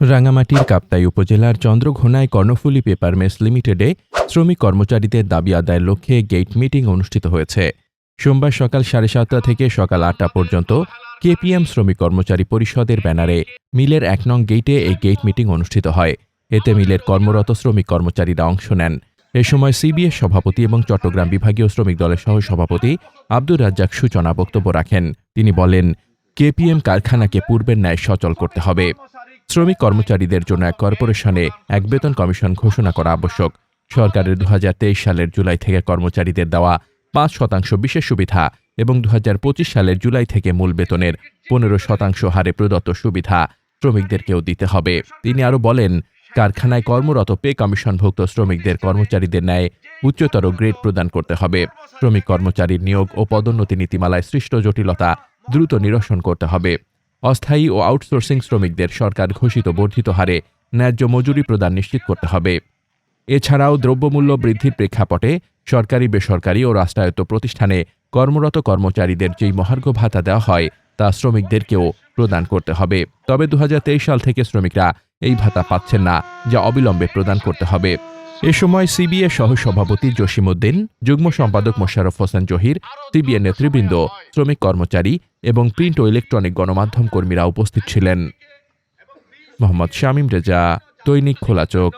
রাঙামাটির কাপ্তাই উপজেলার চন্দ্রঘোনায় Karnaphuli paper mace লিমিটেডে শ্রমিক কর্মচারীদের দাবি আদায়ের লক্ষ্যে গেট মিটিং অনুষ্ঠিত হয়েছে। সোমবার সকাল সাড়ে সাতটা থেকে সকাল আটটা পর্যন্ত কেপিএম শ্রমিক কর্মচারী পরিষদের ব্যানারে মিলের এক নং গেটে এই গেট মিটিং অনুষ্ঠিত হয়। এতে মিলের কর্মরত শ্রমিক কর্মচারীরা অংশ নেন। এ সময় সিবিএস সভাপতি এবং চট্টগ্রাম বিভাগীয় শ্রমিক দলের সহ সভাপতি আব্দুর রাজ্জাক সূচনা বক্তব্য রাখেন। তিনি বলেন, কেপিএম কারখানাকে পূর্বের ন্যায় সচল করতে হবে। শ্রমিক কর্মচারীদের জন্য এক কর্পোরেশনে এক বেতন কমিশন ঘোষণা করা আবশ্যক। সরকারের দু হাজার তেইশ সালের জুলাই থেকে কর্মচারীদের দেওয়া পাঁচ শতাংশ বিশেষ সুবিধা এবং দু হাজার পঁচিশ সালের জুলাই থেকে মূল বেতনের পনেরো শতাংশ হারে প্রদত্ত সুবিধা শ্রমিকদেরকেও দিতে হবে। তিনি আরও বলেন, কারখানায় কর্মরত পে কমিশনভুক্ত শ্রমিকদের কর্মচারীদের ন্যায় উচ্চতর গ্রেড প্রদান করতে হবে। শ্রমিক কর্মচারীর নিয়োগ ও পদোন্নতি নীতিমালায় সৃষ্ট জটিলতা দ্রুত নিরসন করতে হবে। অস্থায়ী ও আউটসোর্সিং শ্রমিকদের সরকার ঘোষিত বর্ধিত হারে ন্যায্য মজুরি প্রদান নিশ্চিত করতে হবে। এছাড়াও দ্রব্যমূল্য বৃদ্ধির প্রেক্ষাপটে সরকারি, বেসরকারি ও রাষ্ট্রায়ত্ত প্রতিষ্ঠানে কর্মরত কর্মচারীদের যেই মহার্ঘ ভাতা দেওয়া হয়, তা শ্রমিকদেরকেও প্রদান করতে হবে। তবে দু হাজার তেইশ সাল থেকে শ্রমিকরা এই ভাতা পাচ্ছেন না, যা অবিলম্বে প্রদান করতে হবে। এ সময় সিবিএ সহ সভাপতি জসিমউদ্দিন, যুগ্ম সম্পাদক মোশারফ হোসেন জহির, সিবিএ নেতৃবৃন্দ, শ্রমিক কর্মচারী এবং প্রিন্ট ও ইলেকট্রনিক গণমাধ্যম কর্মীরা উপস্থিত ছিলেন। মোহাম্মদ শামীম রেজা, দৈনিক খোলা চোখ।